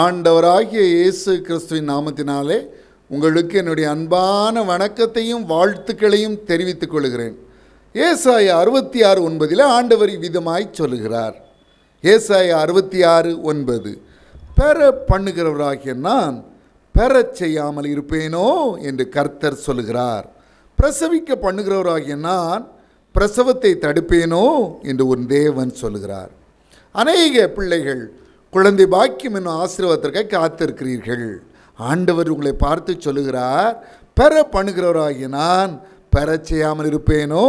ஆண்டவராகிய இயேசு கிறிஸ்துவின் நாமத்தினாலே உங்களுக்கு என்னுடைய அன்பான வணக்கத்தையும் வாழ்த்துக்களையும் தெரிவித்துக் கொள்கிறேன். ஏசாய அறுபத்தி ஆறு ஒன்பதில் ஆண்டவர் விதமாய் சொல்லுகிறார். ஏசாய அறுபத்தி ஆறு ஒன்பது பெற பண்ணுகிறவராகிய நான் பெறச் செய்யாமல் இருப்பேனோ? என்று கர்த்தர் சொல்லுகிறார். பிரசவிக்க பண்ணுகிறவராகிய நான் பிரசவத்தை தடுப்பேனோ? என்று ஒரு தேவன் சொல்லுகிறார். அநேக பிள்ளைகள் குழந்தை பாக்கியம் என்னும் ஆசீர்வாதத்திற்காக காத்திருக்கிறீர்கள். ஆண்டவர் உங்களை பார்த்து சொல்லுகிறார் பெற பண்ணுகிறவராகிய நான் பெறச் செய்யாமல் இருப்பேனோ?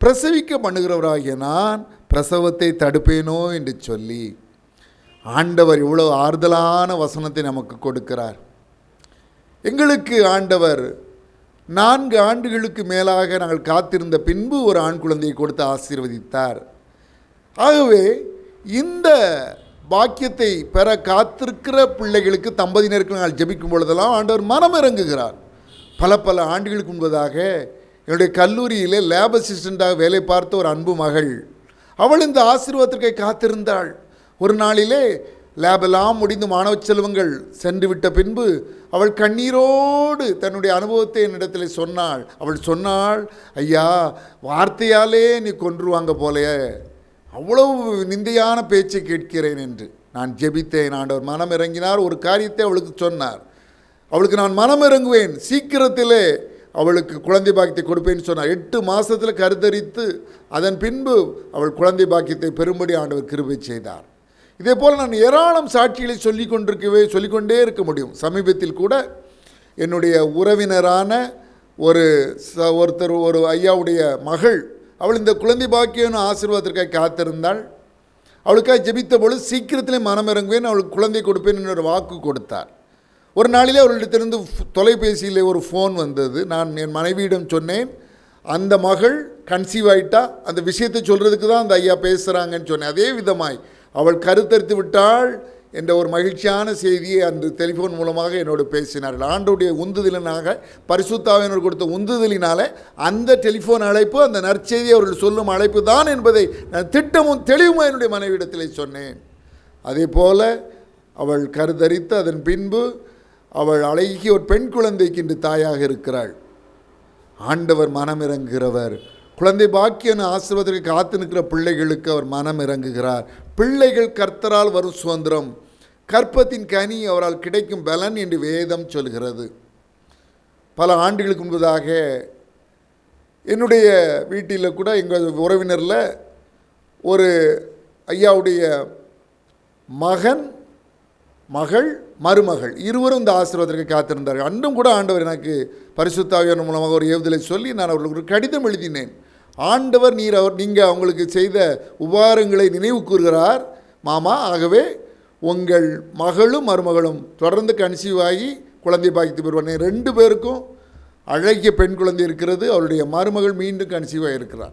பிரசவிக்க பண்ணுகிறவராகிய நான் பிரசவத்தை தடுப்பேனோ? என்று சொல்லி ஆண்டவர் இவ்வளோ ஆறுதலான வசனத்தை நமக்கு கொடுக்கிறார். எங்களுக்கு ஆண்டவர் நான்கு ஆண்டுகளுக்கு மேலாக நாங்கள் காத்திருந்த பின்பு ஒரு ஆண் குழந்தையை கொடுத்து ஆசீர்வதித்தார். ஆகவே இந்த பாக்கியத்தை பெற காத்திருக்கிற பிள்ளைகளுக்கு தம்பதியினருக்கு நாங்கள் ஜபிக்கும் பொழுதெல்லாம் ஆண்டவர் மனம் இறங்குகிறார். பல பல ஆண்டுகளுக்கு முன்பதாக என்னுடைய கல்லூரியில் லேப் அசிஸ்டண்ட்டாக வேலை பார்த்த ஒரு அன்பு மகள் அவள் இந்த ஆசீர்வாதத்திற்கை காத்திருந்தாள். ஒரு நாளிலே லேபெல்லாம் முடிந்து மாணவ செல்வங்கள் சென்று விட்ட பின்பு அவள் கண்ணீரோடு தன்னுடைய அனுபவத்தை என்னிடத்தில் சொன்னாள். அவள் சொன்னாள் ஐயா வார்த்தையாலே நீ கொன்றுவாங்க போலையே. அவ்வளவு நிந்தையான பேச்சை கேட்கிறேன் என்று நான் ஜெபித்தேன். ஆண்டவர் மனம் இறங்கினார். ஒரு காரியத்தை அவளுக்கு சொன்னார். அவளுக்கு நான் மனம் இறங்குவேன். சீக்கிரத்திலே அவளுக்கு குழந்தை பாக்கியத்தை கொடுப்பேன்னு சொன்னார். எட்டு மாதத்தில் கருத்தரித்து அதன் பின்பு அவள் குழந்தை பாக்கியத்தை பெரும்படி ஆண்டவர் கிருபை செய்தார். இதே போல் நான் ஏராளம் சாட்சிகளை சொல்லி கொண்டிருக்கவே சொல்லிக்கொண்டே இருக்க முடியும். சமீபத்தில் கூட என்னுடைய உறவினரான ஒரு ச ஒருத்தர் ஒரு ஐயாவுடைய மகள் அவள் இந்த குழந்தை பாக்கியன்னு ஆசீர்வாதத்திற்காக காத்திருந்தாள். அவளுக்காக ஜெபித்த பொழுது சீக்கிரத்திலே மனம் இறங்குவேன் அவளுக்கு குழந்தை கொடுப்பேன் என்ற ஒரு வாக்கு கொடுத்தார் ஒரு நாளிலே அவர்களிடத்திலிருந்து தொலைபேசியில் ஒரு ஃபோன் வந்தது. நான் என் மனைவியிடம் சொன்னேன் அந்த மகள் கன்சீவ் ஆயிட்டா அந்த விஷயத்தை சொல்கிறதுக்கு தான் அந்த ஐயா பேசுகிறாங்கன்னு சொன்னேன். அதே விதமாய் அவள் கருத்தரித்து விட்டாள். என்ற ஒரு மகிழ்ச்சியான செய்தியை அன்று டெலிஃபோன் மூலமாக என்னோடு பேசினார்கள். ஆண்டோடைய உந்துதலினாக பரிசுத்தாவினர் கொடுத்த உந்துதலினால அந்த டெலிஃபோன் அழைப்பு அந்த நற்செய்தி அவர்கள் சொல்லும் அழைப்பு தான் என்பதை நான் திட்டமும் தெளிவும் என்னுடைய மனைவிடத்தில் சொன்னேன். அதே போல அவள் கருதரித்து அதன் பின்பு அவள் அழகிய ஒரு பெண் குழந்தைக்கு இன்று தாயாக இருக்கிறாள். ஆண்டவர் மனம் இறங்குகிறவர் குழந்தை பாக்கியன்னு ஆசிர்வாதத்தை காத்து நிற்கிற பிள்ளைகளுக்கு அவர் மனம் இறங்குகிறார் பிள்ளைகள் கர்த்தரால் வரும் சுதந்திரம். கற்பத்தின் கனி அவரால் கிடைக்கும் பலன் என்று வேதம் சொல்கிறது. பல ஆண்டுகளுக்கு முன்பதாக என்னுடைய வீட்டில் கூட எங்கள் உறவினரில் ஒரு ஐயாவுடைய மகன் மகள் மருமகள் இருவரும் இந்த ஆசீர்வாதத்திற்கு காத்திருந்தார்கள். அன்றும் கூட ஆண்டவர் எனக்கு பரிசுத்தாவியான மூலமாக ஒரு ஏவுதலை சொல்லி நான் அவர்களுக்கு ஒரு கடிதம் எழுதினேன். ஆண்டவர் நீர் அவர் நீங்கள் அவங்களுக்கு செய்த உபகாரங்களை நினைவு கூறுகிறார். மாமா ஆகவே உங்கள் மகளும் மருமகளும் தொடர்ந்து கன்சீவ் ஆகி குழந்தை பாக்கித்து பெறுவார். ரெண்டு பேருக்கும் அழகிய பெண் குழந்தை இருக்கிறது அவருடைய மருமகள் மீண்டும் கன்சீவ் இருக்கிறார்.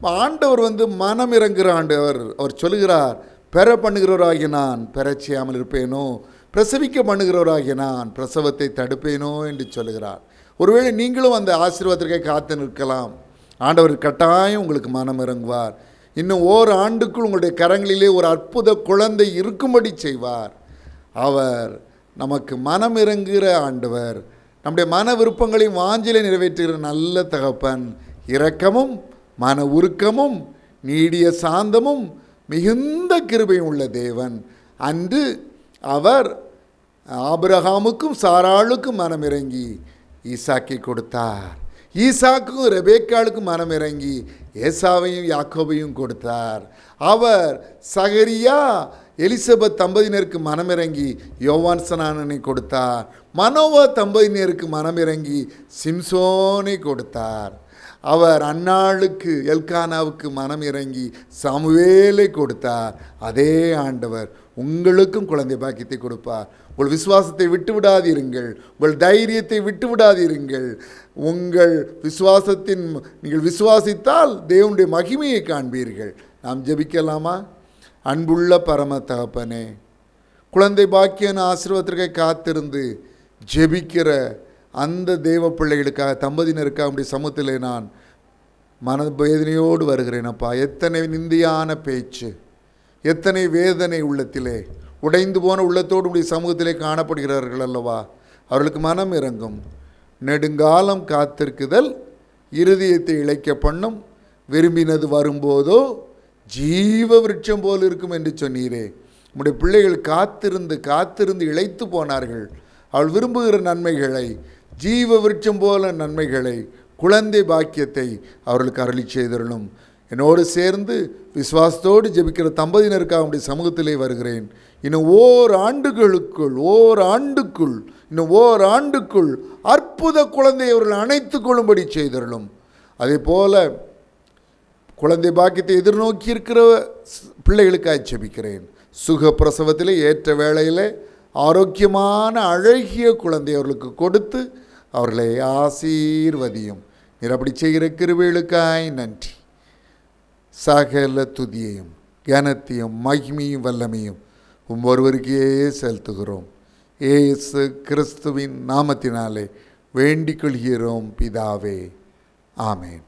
ஆண்டவர் வந்து மனம் இறங்குகிற ஆண்டவர் அவர் சொல்லுகிறார் பெற பண்ணுகிறவராகிய நான் பெறச் செய்யாமல் இருப்பேனோ? பிரசவிக்க பண்ணுகிறவராகிய நான் பிரசவத்தை தடுப்பேனோ? என்று சொல்லுகிறார். ஒருவேளை நீங்களும் அந்த ஆசீர்வாதத்திற்காக காத்து நிற்கலாம். ஆண்டவர் கட்டாயம் உங்களுக்கு மனம் இறங்குவார். இன்னும் ஓர் ஆண்டுக்குள் உங்களுடைய கரங்களிலே ஒரு அற்புத குழந்தை இருக்கும்படி செய்வார். அவர் நமக்கு மனம் இறங்குகிற ஆண்டவர் நம்முடைய மன விருப்பங்களையும் வாஞ்சிலை நிறைவேற்றுகிற நல்ல தகப்பன். இரக்கமும் மன உருக்கமும் நீடிய சாந்தமும் மிகுந்த கிருபையும் உள்ள தேவன். அன்று அவர் ஆபிரகாமுக்கும் சாராளுக்கும் மனம் இறங்கி கொடுத்தார். ஈசாக்கும் ரெபேக்காளுக்கும் மனம் இறங்கி ஏசாவையும் யாக்கோபையும் கொடுத்தார். அவர் சகரியா எலிசபெத் தம்பதியினருக்கு மனமிறங்கி யோவான்சனானனை கொடுத்தார். மனோவா தம்பதியினருக்கு மனமிறங்கி சிம்சோனை கொடுத்தார். அவர் அன்னாளுக்கு எல்கானாவுக்கு மனம் இறங்கி சமுவேலை கொடுத்தார். அதே ஆண்டவர் உங்களுக்கும் குழந்தை பாக்கியத்தை கொடுப்பார். உங்கள் விசுவாசத்தை விட்டு விடாதீருங்கள் உங்கள் தைரியத்தை விட்டு விடாதீருங்கள் உங்கள் விசுவாசத்தின் நீங்கள் விசுவாசித்தால் தேவனுடைய மகிமையை காண்பீர்கள். நாம் ஜெபிக்கலாமா? அன்புள்ள பரம தகப்பனே குழந்தை பாக்கியன ஆசீர்வாதத்திற்காக காத்திருந்து ஜெபிக்கிற அந்த தெய்வ பிள்ளைகளுக்காக தம்பதியினருக்காக அப்படி சமூகத்தில் நான் மன வேதனையோடு வருகிறேன். அப்பா எத்தனை நிந்தியான பேச்சு எத்தனை வேதனை உள்ளத்திலே உடைந்து போன உள்ளத்தோடு உடைய சமூகத்திலே காணப்படுகிறார்கள் அல்லவா? அவர்களுக்கு மனம் இறங்கும். நெடுங்காலம் காத்திருக்குதல் இருதயத்தை இழைக்க பண்ணும். விரும்பினது வரும்போதோ ஜீவ விருட்சம் போல் இருக்கும் என்று சொன்னீரே. உம்முடைய பிள்ளைகள் காத்திருந்து காத்திருந்து இழைத்து போனார்கள். அவள் விரும்புகிற நன்மைகளை ஜீவ விருட்சம் போல நன்மைகளை குழந்தை பாக்கியத்தை அவர்களுக்கு அருளி செய்தருளும். என்னோடு சேர்ந்து விசுவாசத்தோடு ஜெபிக்கிற தம்பதியினருக்காக உடைய சமூகத்திலே வருகிறேன். இன்னும் ஓர் ஆண்டுகளுக்குள் ஓர் ஆண்டுக்குள் இன்னும் ஓர் ஆண்டுக்குள் அற்புத குழந்தையை அவர்கள் அணைத்துக் கொள்ளும்படி செய்தருளும். அதே போல் குழந்தை பாக்கியத்தை எதிர்நோக்கி இருக்கிற பிள்ளைகளுக்காக செபிக்கிறேன் சுக பிரசவத்தில் ஏற்ற வேளையில் ஆரோக்கியமான அழகிய குழந்தை அவர்களுக்கு கொடுத்து அவர்களை ஆசீர்வதியும். நீர் அப்படி செய்கிற கிருவிகளுக்காய் நன்றி. சகல துதியையும் கனத்தையும் மகிமையும் வல்லமையும் உம் ஒருவருக்கே செலுத்துகிறோம். ஏசு கிறிஸ்துவின் நாமத்தினாலே வேண்டிக் கொள்கிறோம் பிதாவே. ஆமேன்.